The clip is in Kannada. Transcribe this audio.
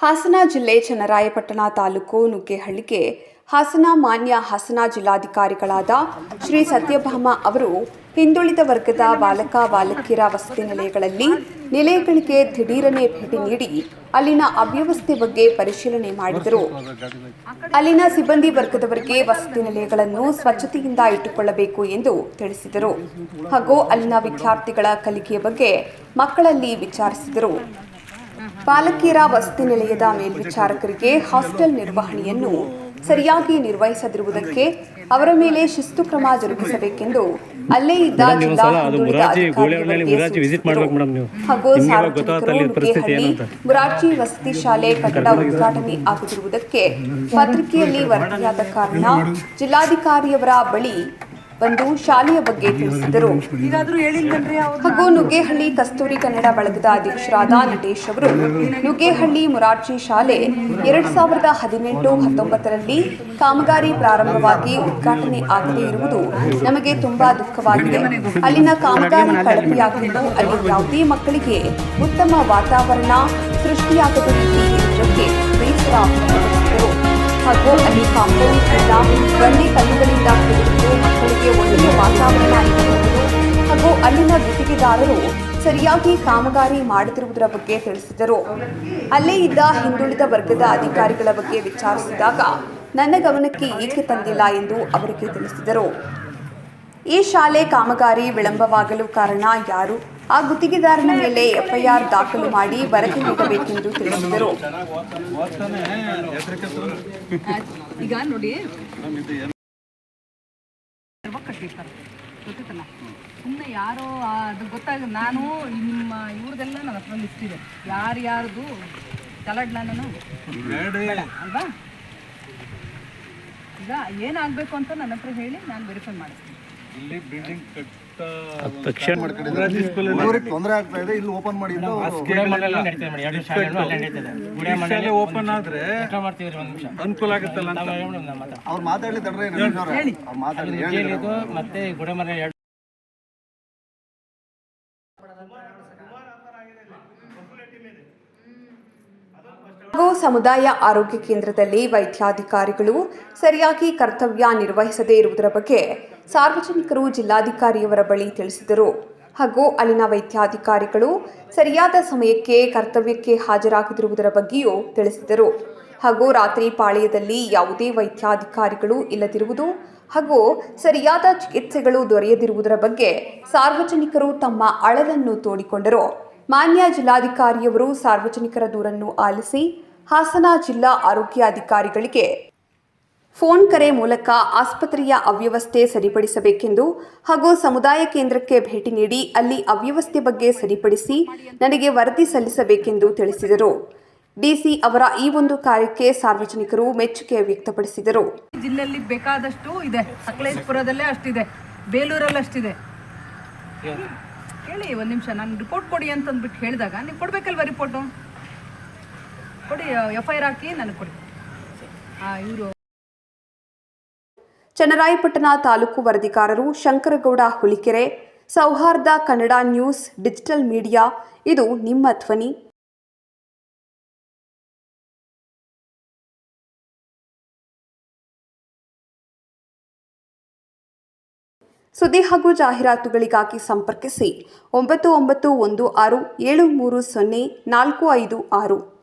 ಹಾಸನ ಜಿಲ್ಲೆ ಚನ್ನರಾಯಪಟ್ಟಣ ತಾಲೂಕು ನುಗ್ಗೇಹಳ್ಳಿಗೆ ಹಾಸನ ಮಾನ್ಯ ಹಾಸನ ಜಿಲ್ಲಾಧಿಕಾರಿಗಳಾದ ಶ್ರೀ ಸತ್ಯಭಾಮ ಅವರು ಹಿಂದುಳಿದ ವರ್ಗದ ಬಾಲಕ ಬಾಲಕಿಯರ ವಸತಿ ನಿಲಯಗಳಲ್ಲಿ ನಿಲಯಗಳಿಗೆ ದಿಢೀರನೆ ಭೇಟಿ ನೀಡಿ ಅಲ್ಲಿನ ಅವ್ಯವಸ್ಥೆ ಬಗ್ಗೆ ಪರಿಶೀಲನೆ ಮಾಡಿದರು. ಅಲ್ಲಿನ ಸಿಬ್ಬಂದಿ ವರ್ಗದವರಿಗೆ ವಸತಿ ನಿಲಯಗಳನ್ನು ಸ್ವಚ್ಛತೆಯಿಂದ ಇಟ್ಟುಕೊಳ್ಳಬೇಕು ಎಂದು ತಿಳಿಸಿದರು. ಹಾಗೂ ಅಲ್ಲಿನ ವಿದ್ಯಾರ್ಥಿಗಳ ಕಲಿಕೆಯ ಬಗ್ಗೆ ಮಕ್ಕಳಲ್ಲಿ ವಿಚಾರಿಸಿದರು. ಬಾಲಕಿಯರ ವಸತಿ ನಿಲಯದ ಮೇಲ್ವಿಚಾರಕರಿಗೆ ಹಾಸ್ಟೆಲ್ ನಿರ್ವಹಣೆಯನ್ನು ಸರಿಯಾಗಿ ನಿರ್ವಹಿಸದಿರುವುದಕ್ಕೆ ಅವರ ಮೇಲೆ ಶಿಸ್ತು ಕ್ರಮ ಜರುಗಿಸಬೇಕೆಂದು ಅಲ್ಲೇ ಇದ್ದ ಜಿಲ್ಲಾ. ಹಾಗೂ ಸಾರ್ವಜನಿಕರು. ಮುರಾರ್ಜಿ ವಸತಿ ಶಾಲೆ ಕಟ್ಟಡ ಉದ್ಘಾಟನೆ ಆಗುತ್ತಿರುವುದಕ್ಕೆ ಪತ್ರಿಕೆಯಲ್ಲಿ ವರದಿಯಾದ ಕಾರಣ ಜಿಲ್ಲಾಧಿಕಾರಿಯವರ ಬಳಿ ಬಂದು ಶಾಲೆಯ ಬಗ್ಗೆ ತಿಳಿಸಿದರು. ಹಾಗೂ ನುಗ್ಗೇಹಳ್ಳಿ ಕಸ್ತೂರಿ ಕನ್ನಡ ಬಳಗದ ಅಧ್ಯಕ್ಷರಾದ ನಟೇಶ್ ಅವರು ನುಗ್ಗೇಹಳ್ಳಿ ಮುರಾರ್ಜಿ ಶಾಲೆ ಎರಡ್ ಸಾವಿರದ ಹದಿನೆಂಟು ಹತ್ತೊಂಬತ್ತರಲ್ಲಿ ಕಾಮಗಾರಿ ಪ್ರಾರಂಭವಾಗಿ ಉದ್ಘಾಟನೆ ಆಗದೇ ಇರುವುದು ನಮಗೆ ತುಂಬಾ ದುಃಖವಾಗಿದೆ. ಅಲ್ಲಿನ ಕಾಮಗಾರಿ ಕಳಪೆಯಾಗಿದ್ದು ಅಲ್ಲಿ ಯಾವುದೇ ಮಕ್ಕಳಿಗೆ ಉತ್ತಮ ವಾತಾವರಣ ಸೃಷ್ಟಿಯಾಗದ ರೀತಿ ಬೇಸರ ವ್ಯಕ್ತಪಡಿಸಿದರು. ಹಾಗೂ ಅಲ್ಲಿ ಕಾಂಪೌಂಡ್ ಇಲ್ಲ ಬಂಡೆ ಕಲ್ಲುಗಳಿಂದ ಕೂಡಿದ್ದು ಮಕ್ಕಳಿಗೆ ಒಳ್ಳೆಯ ವಾತಾವರಣ ಇರುವುದು ಹಾಗೂ ಅಲ್ಲಿನ ಗುತ್ತಿಗೆದಾರರು ಸರಿಯಾಗಿ ಕಾಮಗಾರಿ ಮಾಡುತ್ತಿರುವುದರ ಬಗ್ಗೆ ತಿಳಿಸಿದರು ಅಲ್ಲೇ ಇದ್ದ ಹಿಂದುಳಿದ ವರ್ಗದ ಅಧಿಕಾರಿಗಳ ಬಗ್ಗೆ ವಿಚಾರಿಸಿದಾಗ ನನ್ನ ಗಮನಕ್ಕೆ ಏಕೆ ತಂದಿಲ್ಲ ಎಂದು ಅವರಿಗೆ ತಿಳಿಸಿದರು ಈ ಶಾಲೆ ಕಾಮಗಾರಿ ವಿಳಂಬವಾಗಲು ಕಾರಣ ಯಾರು? ಆ ಗುತ್ತಿಗೆದಾರನ ಮೇಲೆ ಎಫ್ಐಆರ್ ದಾಖಲು ಮಾಡಿ ವರದಿ ನೀಡಬೇಕೆಂದು ತಿಳಿಸಿದರು. ಈಗ ನೋಡಿ. ಗೊತ್ತಿತ್ತಲ್ಲ ಸುಮ್ಮನೆ ಯಾರೋ ಅದು ಗೊತ್ತಾಗ ನಾನು ನಿಮ್ಮ ಇವ್ರದೆಲ್ಲ ನನ್ನ ಹತ್ರ ಲಿಸ್ಟ್ ಇದೆ. ಯಾರ್ಯಾರ್ದು ತಲಡ್ಲಾನು ನಾನು ಅಲ್ವಾ? ಈಗ ಏನಾಗಬೇಕು ಅಂತ ನನ್ನ ಹತ್ರ ಹೇಳಿ ನಾನು ವೆರಿಫೈ ಮಾಡಿಸ್ತೀನಿ. ತಕ್ಷಣ ಅವ್ರಿಗೆ ತೊಂದರೆ ಆಗ್ತಾ ಇದೆ ಇಲ್ಲಿ ಓಪನ್ ಮಾಡಿ ಅಂತ ಅವ್ರು- ಓಪನ್ ಆದ್ರೆ ಅನುಕೂಲ ಆಗುತ್ತಲ್ಲ ಅಂತ. ಅವ್ರು ಮಾತಾಡ್ಲಿ ತಡ್ರಿ ನವೀನ್ ಅವ್ರೆ. ಅವ್ರು ಮಾತಾಡ್ಲಿ ಹೇಳಿ ಮತ್ತೆ ಗುಡಮರ ಎರಡು ಹಾಗೂ ಸಮುದಾಯ ಆರೋಗ್ಯ ಕೇಂದ್ರದಲ್ಲಿ ವೈದ್ಯಾಧಿಕಾರಿಗಳು ಸರಿಯಾಗಿ ಕರ್ತವ್ಯ ನಿರ್ವಹಿಸದೇ ಇರುವುದರ ಬಗ್ಗೆ ಸಾರ್ವಜನಿಕರು ಜಿಲ್ಲಾಧಿಕಾರಿಯವರ ಬಳಿ ತಿಳಿಸಿದರು. ಹಾಗೂ ಅಲ್ಲಿನ ವೈದ್ಯಾಧಿಕಾರಿಗಳು ಸರಿಯಾದ ಸಮಯಕ್ಕೆ ಕರ್ತವ್ಯಕ್ಕೆ ಹಾಜರಾಗದಿರುವುದರ ಬಗ್ಗೆಯೂ ತಿಳಿಸಿದರು. ಹಾಗೂ ರಾತ್ರಿ ಪಾಳ್ಯದಲ್ಲಿ ಯಾವುದೇ ವೈದ್ಯಾಧಿಕಾರಿಗಳು ಇಲ್ಲದಿರುವುದು ಹಾಗೂ ಸರಿಯಾದ ಚಿಕಿತ್ಸೆಗಳು ದೊರೆಯದಿರುವುದರ ಬಗ್ಗೆ ಸಾರ್ವಜನಿಕರು ತಮ್ಮ ಅಳಲನ್ನು ತೋಡಿಕೊಂಡರು. ಮಾನ್ಯ ಜಿಲ್ಲಾಧಿಕಾರಿಯವರು ಸಾರ್ವಜನಿಕರ ದೂರನ್ನು ಆಲಿಸಿ ಹಾಸನ ಜಿಲ್ಲಾ ಆರೋಗ್ಯ ಅಧಿಕಾರಿಗಳಿಗೆ ಫೋನ್ ಕರೆ ಮೂಲಕ ಆಸ್ಪತ್ರೆಯ ಅವ್ಯವಸ್ಥೆ ಸರಿಪಡಿಸಬೇಕೆಂದು ಹಾಗೂ ಸಮುದಾಯ ಕೇಂದ್ರಕ್ಕೆ ಭೇಟಿ ನೀಡಿ ಅಲ್ಲಿ ಅವ್ಯವಸ್ಥೆ ಬಗ್ಗೆ ಸರಿಪಡಿಸಿ ನನಗೆ ವರದಿ ಸಲ್ಲಿಸಬೇಕೆಂದು ತಿಳಿಸಿದರು. ಡಿಸಿ ಅವರ ಈ ಒಂದು ಕಾರ್ಯಕ್ಕೆ ಸಾರ್ವಜನಿಕರು ಮೆಚ್ಚುಗೆ ವ್ಯಕ್ತಪಡಿಸಿದರು. ಜಿಲ್ಲೆಯಲ್ಲಿ ಬೇಕಾದಷ್ಟು ಇದೆ. ಸಕಲೇಶ್ಪುರದಲ್ಲೇ ಅಷ್ಟಿದೆ. ಬೇಲೂರಲ್ಲಿ ಅಷ್ಟಿದೆ ಕೇಳಿ ಒಂದು ನಿಮಿಷ, ನಾನು ರಿಪೋರ್ಟ್ ಕೊಡಿ ಅಂತಂದ್ಬಿಟ್ಟು ಹೇಳಿದಾಗ ನೀವು ಕೊಡ್ಬೇಕಲ್ವ ರಿಪೋರ್ಟು ಕೊಡಿ ಎಫ್ ಐ ಆರ್ ಹಾಕಿ ನನಗೆ ಕೊಡಿ. ಇವರು ಚನ್ನರಾಯಪಟ್ಟಣ ತಾಲೂಕು ವರದಿಗಾರರು ಶಂಕರಗೌಡ ಹುಲಿಕೆರೆ, ಸೌಹಾರ್ದ ಕನ್ನಡ ನ್ಯೂಸ್, ಡಿಜಿಟಲ್ ಮೀಡಿಯಾ, ಇದು ನಿಮ್ಮ ಧ್ವನಿ. ಸುದ್ದಿ ಹಾಗೂ ಜಾಹೀರಾತುಗಳಿಗಾಗಿ ಸಂಪರ್ಕಿಸಿ ಒಂಬತ್ತು ಒಂಬತ್ತು ಒಂದು ಆರು ಏಳು ಮೂರು ಸೊನ್ನೆ ನಾಲ್ಕು ಐದು ಆರು.